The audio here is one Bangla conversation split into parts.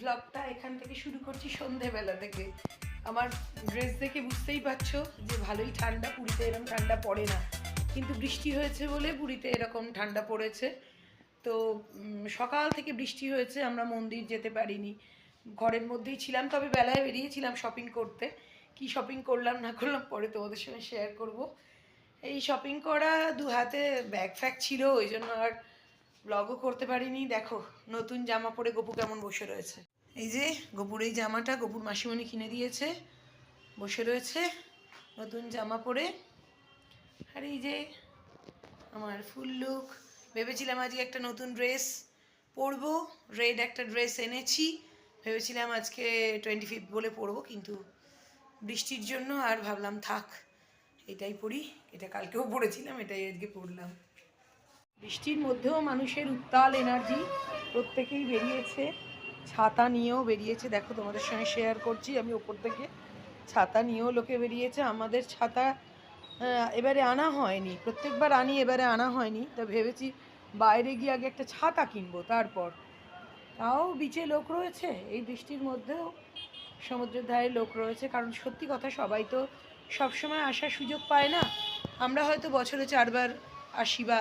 ব্লগটা এখান থেকে শুরু করছি সন্ধেবেলা থেকে। আমার ড্রেস দেখে বুঝতেই পারছ যে ভালোই ঠান্ডা, পুরীতে এরকম ঠান্ডা পড়ে না। কিন্তু বৃষ্টি হয়েছে বলে পুরীতে এরকম ঠান্ডা পড়েছে। তো সকাল থেকে বৃষ্টি হয়েছে, আমরা মন্দির যেতে পারিনি। ঘরের মধ্যেই ছিলাম, তবে বেলায় বেরিয়েছিলাম শপিং করতে। কি শপিং করলাম, না করলাম, পরে তোমাদের সঙ্গে শেয়ার করব। এই শপিং করা দু হাতে ব্যাগ ফ্যাগ ছিল, ওই জন্য আর ব্লগও করতে পারিনি। দেখো, নতুন জামা পরে গপু কেমন বসে রয়েছে। এই যে, গপুর এই জামাটা গপুর মাসিমণি কিনে দিয়েছে। বসে রয়েছে নতুন জামা পরে। আর এই যে, আমার ফুল লুক ভেবেছিলাম আজকে একটা নতুন ড্রেস পরবো। রেড একটা ড্রেস এনেছি। ভেবেছিলাম আজকে টোয়েন্টি ফিফথ বলে পরবো, কিন্তু বৃষ্টির জন্য আর ভাবলাম থাক, এটাই পরি। এটা কালকেও পড়েছিলাম এটাই আজকে পরলাম। বৃষ্টির মধ্যেও মানুষের উত্তাল এনার্জি প্রত্যেকেই বেরিয়েছে। ছাতা নিয়েও বেরিয়েছে। দেখো, তোমাদের সঙ্গে শেয়ার করছি, আমি ওপর থেকে। ছাতা নিয়েও লোকে বেরিয়েছে। আমাদের ছাতা এবারে আনা হয়নি। প্রত্যেকবার আনি, এবারে আনা হয়নি। তা ভেবেছি বাইরে গিয়ে আগে একটা ছাতা কিনবো, তারপর। তাও বিচে লোক রয়েছে। এই বৃষ্টির মধ্যেও সমুদ্রের ধারে লোক রয়েছে। কারণ সত্যি কথা, সবাই তো সবসময় আসার সুযোগ পায় না। আমরা হয়তো বছরে চারবার আসি বা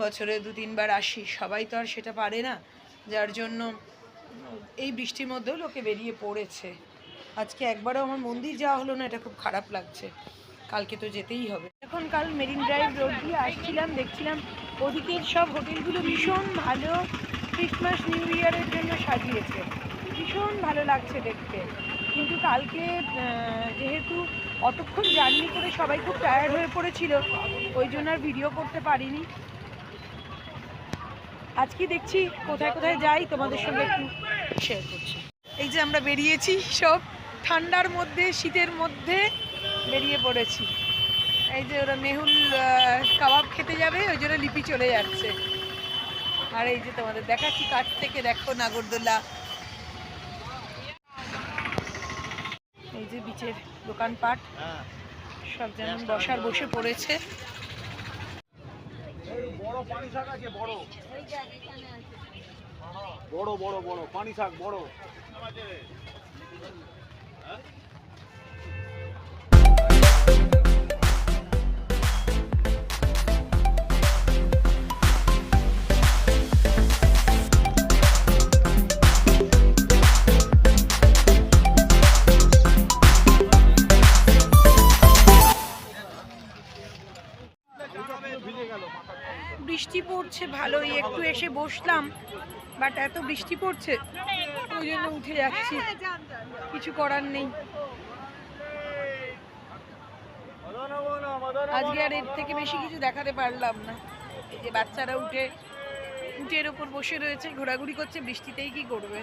বছরে দু তিনবার আসি। সবাই তো আর সেটা পারে না। যার জন্য এই বৃষ্টির মধ্যেও লোকে বেরিয়ে পড়েছে। আজকে একবারও আমার মন্দির যাওয়া হলো না, এটা খুব খারাপ লাগছে। কালকে তো যেতেই হবে। এখন কাল মেরিন ড্রাইভ রোড দিয়ে আসছিলাম, দেখছিলাম ওদিকের সব হোটেলগুলো ভীষণ ভালো ক্রিসমাস, নিউ ইয়ারের জন্য সাজিয়েছে। ভীষণ ভালো লাগছে দেখতে। কিন্তু কালকে যেহেতু অতক্ষণ জার্নি করে সবাই খুব টায়ার্ড হয়ে পড়েছিল, ওই জন্য আর ভিডিও করতে পারিনি। আজকে দেখছি কোথায় কোথায় যাই, তোমাদের সঙ্গে একটু শেয়ার করছি। এই যে আমরা বেরিয়েছি, সব ঠান্ডার মধ্যে, শীতের মধ্যে বেরিয়ে পড়েছি। এই যে ওরা মেহুল কাবাব খেতে যাবে, ওই জন্য লিপি চলে যাচ্ছে। আর এই যে তোমাদের দেখাচ্ছি, কাছ থেকে দেখো নাগরদোলা। এই যে বিচের দোকানপাট, সব যেমন বসার, বসে পড়েছে। পানি শাক আছে বড়। বড় বড় বড় পানি শাক বড়। পড়ছে ভালোই, একটু এসে বসলাম বাট এত বৃষ্টি পড়ছে, ওই জন্য উঠে যাচ্ছি, কিছু করার নেই। আজকে আর এর থেকে বেশি কিছু দেখাতে পারলাম না। এই যে বাচ্চারা উঠে উঠের ওপর বসে রয়েছে, ঘোরাঘুরি করছে, বৃষ্টিতেই কি করবে?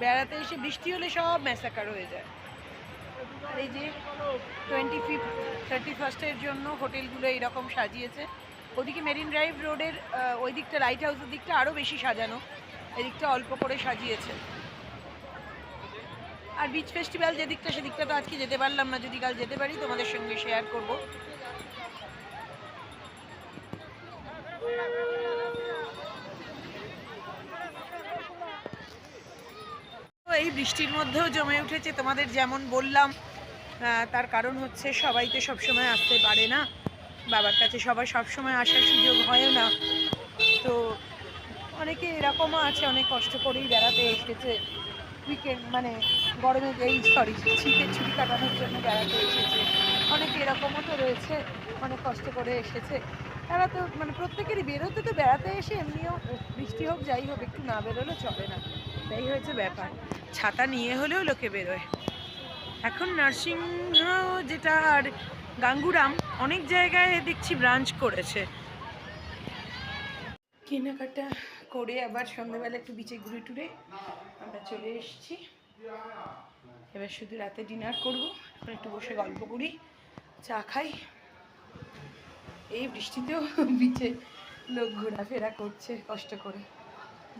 বেড়াতে এসে বৃষ্টি হলে সব ম্যাসাকার হয়ে যায়। আর এই যে টোয়েন্টি ফিফথ থার্টি ফার্স্টের জন্য হোটেলগুলো এইরকম সাজিয়েছে। ওদিকে মেরিন ড্রাইভ রোডের ওই দিকটা লাইট হাউসের দিকটা আরও বেশি সাজানো। এদিকটা অল্প করে সাজিয়েছে। আর বিচ ফেস্টিভ্যাল যে দিকটা সেদিকটা তো আজকে যেতে পারলাম না। যদি কাল যেতে পারি, তোমাদের সঙ্গে শেয়ার করব। এই বৃষ্টির মধ্যেও জমে উঠেছে। তোমাদের যেমন বললাম তার কারণ হচ্ছে সবাই তো সবসময় আসতে পারে না। বাবার কাছে সবার সবসময় আসার সুযোগ হয় না। তো অনেকে এরকমও আছে, অনেক কষ্ট করেই বেড়াতে এসেছে। উইকেন্ড মানে গরমে এই সরি শীতের ছুটি কাটানোর জন্য বেড়াতে এসেছে। অনেকে এরকমও তো রয়েছে, অনেক কষ্ট করে এসেছে। তারা তো মানে প্রত্যেকেরই বেরোতে তো বেড়াতে এসে এমনিও বৃষ্টি হোক, যাই হোক, একটু না বেরোলে চলে না। তাই হয়েছে ব্যাপার। ছাতা নিয়ে হলেও লোকে বেরোয়। এখন নার্সিংহ যেটা আর গাঙ্গুরাম অনেক জায়গায় দেখছি ব্রাঞ্চ করেছে। কেনাকাটা করে আবার সন্ধ্যাবেলা একটু বিচে ঘুরে টুরে আমরা চলে এসেছি। এবার শুধু রাতে ডিনার করব, এখন একটু বসে গল্প করি, চা খাই। এই বৃষ্টিতেও বিচে লোক ঘোরাফেরা করছে কষ্ট করে।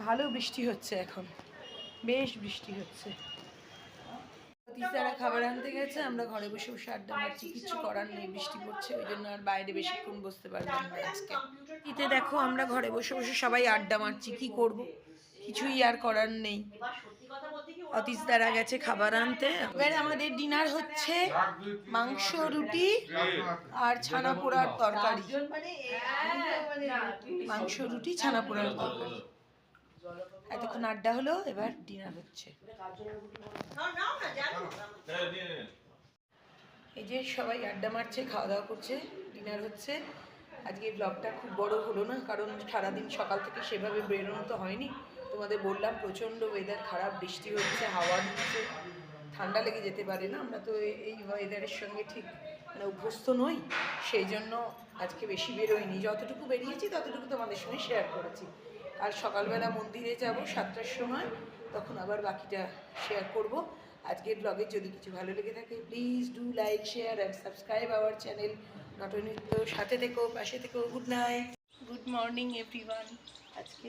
ভালো বৃষ্টি হচ্ছে এখন, বেশ বৃষ্টি হচ্ছে। তিস্তারা খাবার আনতে গেছে আমরা ঘরে বসে বসে আড্ডা মারছি কিছু করার নেই বৃষ্টি পড়ছে ওই জন্য আর বাইরে বেশিক্ষণ বসতে পারলাম না আজকে। ইতে দেখো আমরা ঘরে বসে বসে সবাই আড্ডা মারছি কি করব? কিছুই আর করার নেই। অতীশ দ্বারা গেছে খাবার আনতে। এবার আমাদের ডিনার হচ্ছে মাংস রুটি আর ছানা পোড়ার তরকারি মাংস রুটি ছানা পোড়ার তরকারি। এতক্ষণ আড্ডা হলো, এবার ডিনার হচ্ছে। এই যে সবাই আড্ডা মারছে খাওয়া দাওয়া করছে ডিনার হচ্ছে। আজকে ব্লগটা খুব বড় হলো না, কারণ সারাদিন সকাল থেকে সেভাবে বেরোনো তো হয়নি। তোমাদের বললাম, প্রচণ্ড ওয়েদার খারাপ, বৃষ্টি হচ্ছে, হাওয়া দিচ্ছে। ঠান্ডা লেগে যেতে পারে না, আমরা তো এই ওয়েদারের সঙ্গে ঠিক মানে অভ্যস্ত নই। সেই জন্য আজকে বেশি বেরোইনি। যতটুকু বেরিয়েছি, ততটুকু তোমাদের সঙ্গে শেয়ার করেছি। আর সকালবেলা মন্দিরে যাব সাতটার সময়। তখন আবার বাকিটা শেয়ার করব। আজকের ব্লগে যদি কিছু ভালো লেগে থাকে please do like share and subscribe our channel Natnritya সাথে থেকো পাশে থেকো good night good morning everyone আজকে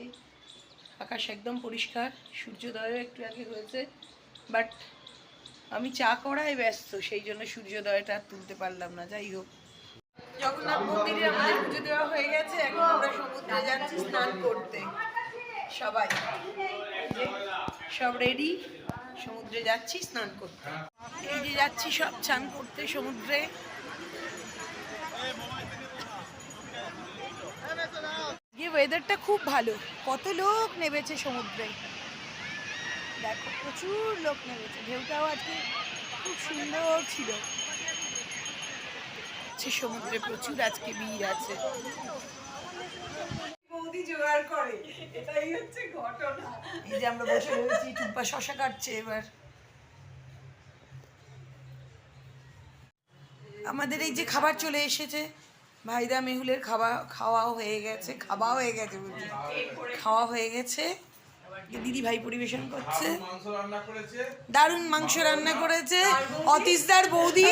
আকাশ একদম পরিষ্কার সূর্যোদয়ও একটু আগে হয়েছে বাট আমি চা করায় ব্যস্ত সেই জন্য সূর্যোদয়টা তুলতে পারলাম না যাই হোক। জগন্নাথ মন্দিরে আমাদের পুজো দেওয়া হয়ে গেছে, এখন আমরা সমুদ্রে যাচ্ছি স্নান করতে। সবাই সব রেডি সমুদ্রে যাচ্ছি স্নান করতে। এই যে যাচ্ছি সব স্নান করতে সমুদ্রে। যে ওয়েদারটা খুব ভালো। কত লোক নেমেছে সমুদ্রে? দেখো, প্রচুর লোক নেমেছে। ঢেউটাও আজকে খুব সুন্দর ছিল। হচ্ছে সমুদ্রে প্রচুর আজকে ভিড় আছে। বৌদি জোগাড় করে এটাই হচ্ছে ঘটনা। এই যে আমরা বসে রয়েছি টুম্পা শশা কাটছে এবার। আমাদের এই যে খাবার চলে এসেছে ভাইদা মেহুলের খাওয়া খাওয়াও হয়ে গেছে খাওয়া হয়ে গেছে বলছি। খাওয়া হয়ে গেছে। দিদি ভাই পরিবেশন করছে। দারুণ মাংস রান্না করেছে। অতীশদার বৌদি।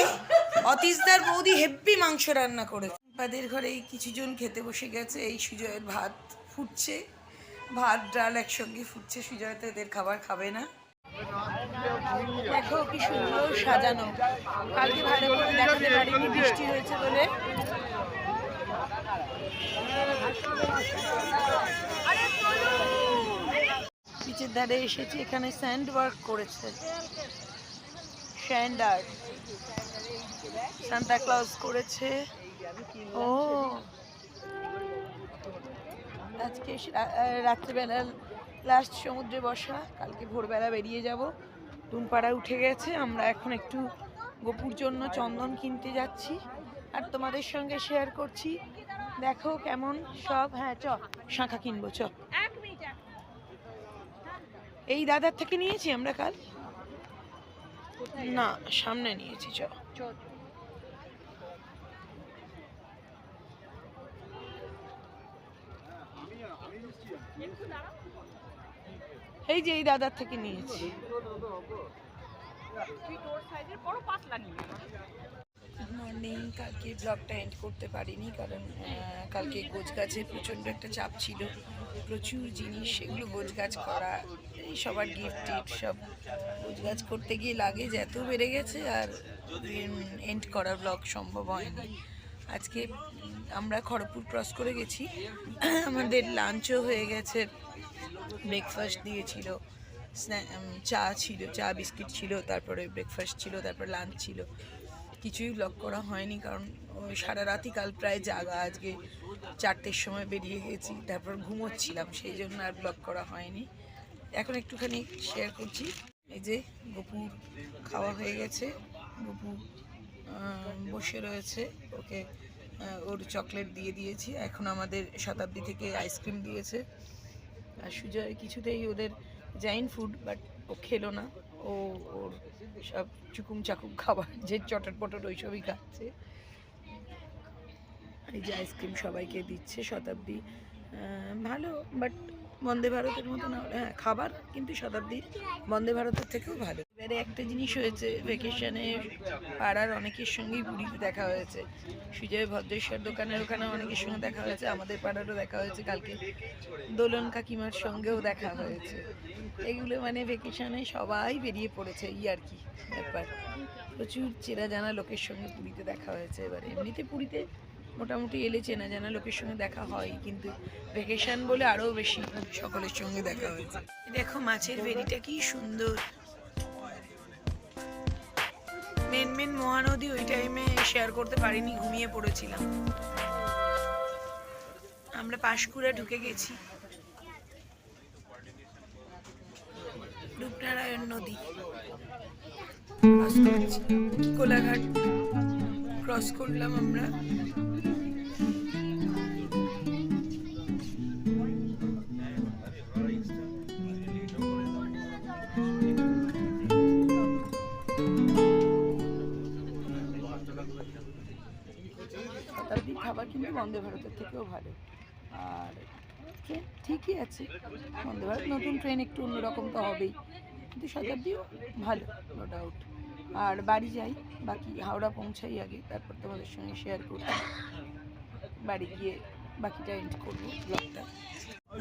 অতীশদার বৌদি হেব্বি মাংস রান্না করেছে। তাদের ঘরে এই কিছুজন খেতে বসে গেছে, এই সুজয়ের ভাত ফুটছে। ভাত, ডাল একসঙ্গে ফুটছে, সুজয় তো এদের খাবার খাবে না। দেখো কি সুন্দর সাজানো। কালকে ভালো করে দেখাতে পারিনি, বৃষ্টি হয়েছে বলে। পিচের ধারে এসেছি, এখানে স্যান্ড ওয়ার্ক করেছে। স্যান্ড আর্ট সান্তা ক্লজ করেছে। ও। আজকে রাত্রিবেলা লাস্ট সমুদ্রে বসা। কালকে ভোরবেলা বেরিয়ে যাব। টুনপাড়া উঠে গেছে। আমরা এখন একটু গোপুর জন্য চন্দন কিনতে যাচ্ছি। আর তোমাদের সঙ্গে শেয়ার করছি। দেখো কেমন সব। হ্যাঁ চ শাঁখা কিনবো চ। এই দাদার থেকে নিয়েছি আমরা কাল। না সামনে নিয়েছি চ। এই যে এই দাদার থেকে নিয়েছি। গুড মর্নিং কালকে ব্লগটা এন্ড করতে পারিনি কারণ আহ, কালকে গোছ গাছের প্রচণ্ড একটা চাপ ছিল। প্রচুর জিনিস সেগুলো গোছ গাছ করা, এই সবার গিফট টিফট সব গোছ গাছ করতে গিয়ে লাগে যে এত বেড়ে গেছে আর এন্ড করা ব্লগ সম্ভব হয়নি। আজকে আমরা খড়গপুর ক্রস করে গেছি। আমাদের লাঞ্চও হয়ে গেছে ব্রেকফাস্ট দিয়েছিল স্ন্যা- চা ছিল, চা, বিস্কিট ছিল, তারপরে ব্রেকফাস্ট ছিল, তারপর লাঞ্চ ছিল। কিছুই ব্লগ করা হয়নি, কারণ সারা রাতই কাল প্রায় জাগা, আজকে চারটের সময় বেরিয়ে গেছি, তারপর ঘুমোচ্ছিলাম, সেই জন্য আর ব্লগ করা হয়নি। এখন একটুখানি শেয়ার করছি। এই যে গপুর খাওয়া হয়ে গেছে, গপু বসে রয়েছে, ওকে ওর চকলেট দিয়ে দিয়েছি, এখন আমাদের শতাব্দী থেকে আইসক্রিম দিয়েছে। আর সুজয় কিছুতেই ওদের জাইন ফুড বাট ও খেলো না। ও ওর সব চুকুম চাকুম খাবার, যে চটর পটর ওইসবই খাচ্ছে। এই যে আইসক্রিম সবাইকে দিচ্ছে শতাব্দী। ভালো বাট বন্দে ভারতের মতো না হ্যাঁ খাবার কিন্তু শতাব্দী বন্দে ভারতের থেকেও ভালো। এবারে একটা জিনিস হয়েছে ভেকেশনে পাড়ার অনেকের সঙ্গেই পুরীতে দেখা হয়েছে। সুজয় ভদ্রেশ্বর দোকানের ওখানে অনেকের সঙ্গে দেখা হয়েছে, আমাদের পাড়ারও দেখা হয়েছে, কালকে দোলন কাকিমার সঙ্গেও দেখা হয়েছে। এগুলো মানে ভেকেশনে সবাই বেরিয়ে পড়েছে, এই আর কি ব্যাপার। প্রচুর চেনা জানা লোকের সঙ্গে পুরীতে দেখা হয়েছে এবারে। এমনিতে পুরীতে মোটামুটি এলে চেনা জানা লোকের সঙ্গে দেখা হয়, কিন্তু ভেকেশন বলে আরও বেশি সকলের সঙ্গে দেখা হয়েছে। দেখো মাছের ভেরিটা কি সুন্দর। মেন মেন মহানদী ওই টাইমে শেয়ার করতে পারিনি, ঘুমিয়ে পড়েছিলাম। আমরা পাশকুড়া ঢুকে গেছি। রূপনারায়ণ নদী। কোলাঘাট ক্রস করলাম আমরা। বন্দে ভারতের থেকেও ভালো। আর ট্রেন ঠিকই আছে। বন্দে ভারত নতুন ট্রেন একটু অন্যরকম তো হবেই। কিন্তু শতাব্দীও ভালো নো ডাউট আর বাড়ি যাই বাকি হাওড়া পৌঁছাই আগে তারপর তোমাদের সঙ্গে শেয়ার করব। বাড়ি গিয়ে বাকিটা এন্ড করব ব্লগটা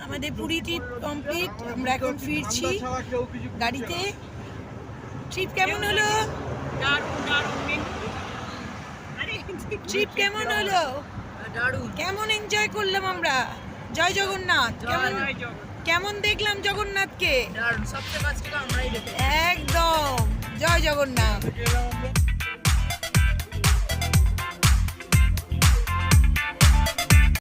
আমাদের পুরী ট্রিপ কমপ্লিট আমরা এখন ফিরছি গাড়িতে। ট্রিপ কেমন হলো? ট্রিপ কেমন হলো? কেমন এনজয় করলাম আমরা? জয় জগন্নাথ। কেমন কেমন দেখলাম জগন্নাথকে? একদম। জয় জগন্নাথ।